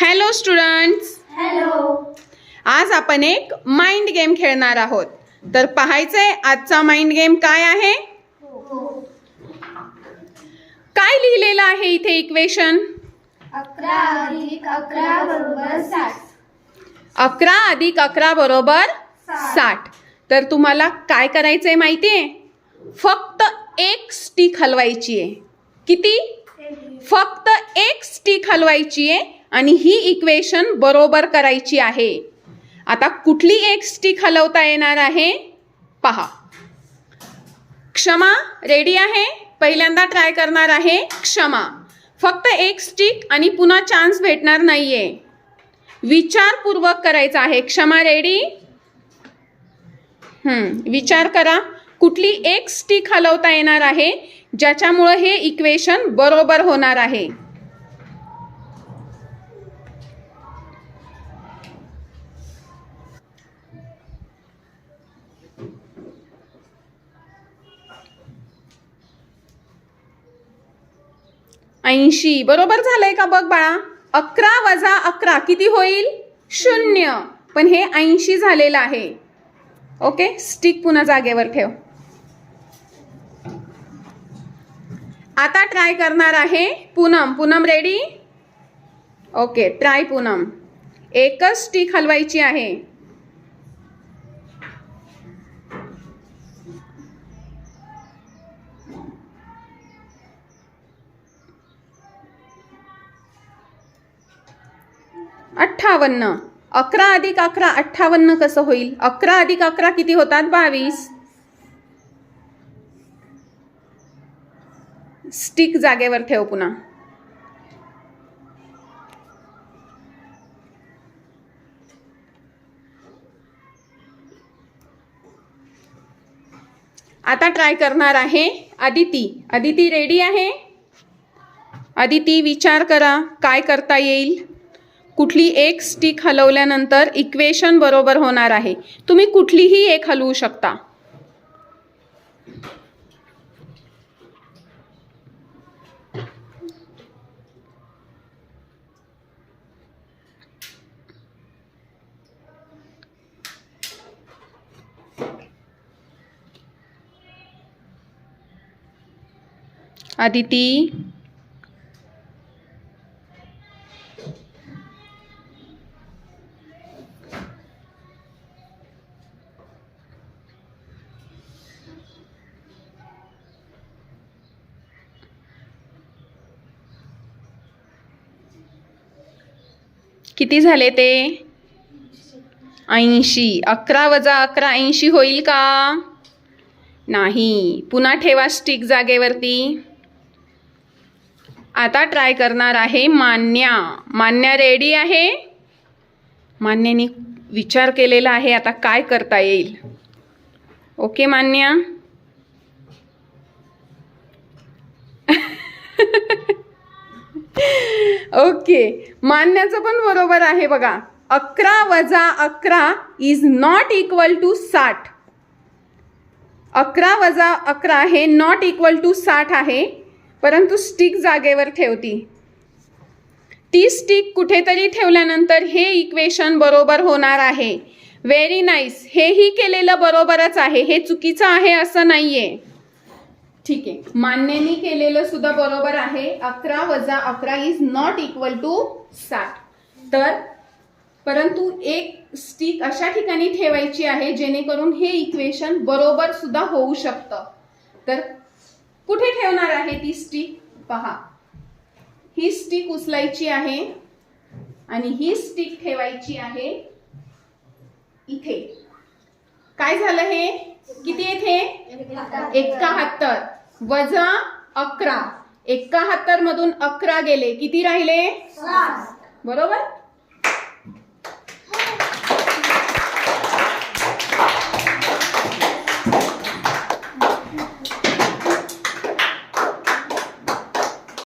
Hello students hello आज आपण एक माइंड गेम खेळणार आहोत. तर पाहायचंय आजचा माइंड गेम काय आहे? काय लिहिलेलं आहे इथे इक्वेशन अकरा अधिक अकरा बरोबर साठ. अकरा अधिक अकरा बरोबर साठ. तर तुम्हाला काय करायचंय माहितीये? फक्त एक स्टिक हलवायची आहे किती फक्त एक स्टिक हलवायची आहे आणि ही इक्वेशन बरोबर करायची आहे. आता कुठली एक स्टिक हलवता येणार आहे? पहा. क्षमा रेडी आहे? पहिल्यांदा ट्राय करणार आहे क्षमा. फक्त एक स्टिक आणि पुन्हा चान्स भेटणार नाहीये. विचारपूर्वक करायचा आहे. क्षमा रेडी हम्म विचार करा. कुठली एक स्टिक हलवता येणार आहे? ज्याच्यामुळं हे इक्वेशन बरोबर होणार आहे. ऐंशी. बरोबर झालंय का बघ बाळा? अकरा वजा अकरा किती होईल? शून्य. पण हे ऐंशी झालेलं आहे. ओके? स्टिक पुन्हा जागेवर ठेव. आता ट्राय करणार आहे Poonam. Poonam ready okay try Poonam. एकच स्टिक हलवायची आहे. अठ्ठावन्न. अकरा अधिक अकरा अठ्ठावन्न कसं होईल? अकरा अधिक अकरा किती होतात? बावीस. स्टिक जागेवर ठेव पुन्हा. आता ट्राय करणार आहे अदिती अदिती रेडी आहे? अदिती विचार करा काय करता येईल? कुठली एक स्टिक हलवल्यानंतर इक्वेशन बरोबर होणार आहे. तुम्ही कुठलीही एक हलवू शकता. अदिती किती झाले ते? ऐंशी. अकरा वजा अकरा ऐंशी होईल का? नाही. पुन्हा ठेवा स्टिक जागेवरती. आता ट्राय करणार आहे मान्या. मान्या रेडी आहे? मान्याने विचार केलेला आहे आता काय करता येईल? ओके मान्या? ओके. मान्याचं पण बरोबर आहे बघा. अकरा वजा अकरा इज नॉट इक्वल टू साठ. अकरा वजा अकरा हे नॉट इक्वल टू साठ आहे. परंतु स्टिक जागेवर ठेवती. ती स्टिक कुठेतरी ठेवल्यानंतर हे इक्वेशन बरोबर होणार आहे. व्हेरी नाईस हेही केलेलं बरोबरच आहे. हे चुकीचं आहे असं नाही आहे ठीक आहे. मान्यनी केलेलं सुद्धा बरोबर आहे. अकरा वजा अकरा इज नॉट इक्वल टू साठ. तर परंतु एक स्टिक अशा ठिकाणी ठेवायची आहे जेणेकरून हे इक्वेशन बरोबर सुद्धा होऊ शकतं. तर कुठे ठेवणार आहे ती स्टिक पहा. ही स्टिक उचलायची आहे आणि ही स्टिक ठेवायची आहे इथे. काय झालं हे? किती येथे? एकाहत्तर. वजा अकरा. एकाहत्तर मधून अकरा गेले. किती राहिले? बरोबर?